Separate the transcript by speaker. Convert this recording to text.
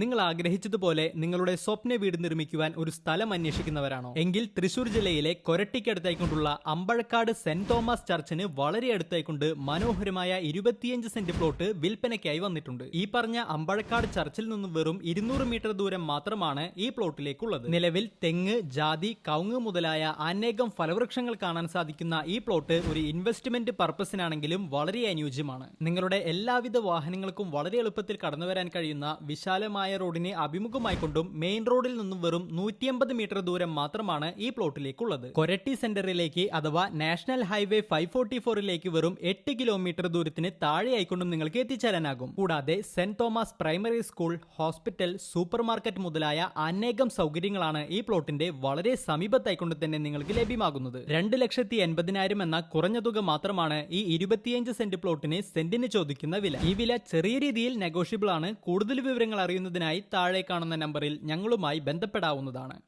Speaker 1: നിങ്ങൾ ആഗ്രഹിച്ചതുപോലെ നിങ്ങളുടെ സ്വപ്ന വീട് നിർമ്മിക്കുവാൻ ഒരു സ്ഥലം അന്വേഷിക്കുന്നവരാണോ? എങ്കിൽ തൃശൂർ ജില്ലയിലെ കൊരട്ടിക്കടുത്തായിക്കൊണ്ടുള്ള അമ്പഴക്കാട് സെന്റ് തോമസ് ചർച്ചിന് വളരെ അടുത്തായിക്കൊണ്ട് മനോഹരമായ ഇരുപത്തിയഞ്ച് സെന്റ് പ്ലോട്ട് വിൽപ്പനയ്ക്കായി വന്നിട്ടുണ്ട്. ഈ പറഞ്ഞ അമ്പഴക്കാട് ചർച്ചിൽ നിന്നും വെറും ഇരുന്നൂറ് മീറ്റർ ദൂരം മാത്രമാണ് ഈ പ്ലോട്ടിലേക്കുള്ളത്. നിലവിൽ തെങ്ങ് ജാതി കവുങ്ങ് മുതലായ അനേകം ഫലവൃക്ഷങ്ങൾ കാണാൻ സാധിക്കുന്ന ഈ പ്ലോട്ട് ഒരു ഇൻവെസ്റ്റ്മെന്റ് പർപ്പസിനാണെങ്കിലും വളരെ അനുയോജ്യമാണ്. നിങ്ങളുടെ എല്ലാവിധ വാഹനങ്ങൾക്കും വളരെ എളുപ്പത്തിൽ കടന്നുവരാൻ കഴിയുന്ന വിശാലമായ റോഡിനെ അഭിമുഖമായിക്കൊണ്ടും മെയിൻ റോഡിൽ നിന്നും വെറും നൂറ്റിയമ്പത് മീറ്റർ ദൂരം മാത്രമാണ് ഈ പ്ലോട്ടിലേക്കുള്ളത്. കൊരട്ടി സെന്ററിലേക്ക് അഥവാ നാഷണൽ ഹൈവേ ഫൈവ് ഫോർട്ടി ഫോറിലേക്ക് വെറും എട്ട് കിലോമീറ്റർ ദൂരത്തിന് താഴെയായിക്കൊണ്ടും നിങ്ങൾക്ക് എത്തിച്ചേരാനാകും. കൂടാതെ saint Thomas primary school hospital supermarket മുതലായ അനേകം സൗകര്യങ്ങളാണ് ഈ പ്ലോട്ടിന്റെ വളരെ സമീപത്തായിക്കൊണ്ട് തന്നെ നിങ്ങൾക്ക് ലഭ്യമാകുന്നത്. രണ്ട് ലക്ഷത്തി എൺപതിനായിരം എന്ന കുറഞ്ഞ തുക മാത്രമാണ് ഈ ഇരുപത്തിയഞ്ച് സെന്റ് പ്ലോട്ടിന് സെന്റിന് ചോദിക്കുന്ന വില. ഈ വില ചെറിയ രീതിയിൽ നെഗോഷ്യബിൾ ആണ്. കൂടുതൽ വിവരങ്ങൾ അറിയുന്നതിനായി താഴെ കാണുന്ന നമ്പറിൽ ഞങ്ങളുമായി ബന്ധപ്പെടാവുന്നതാണ്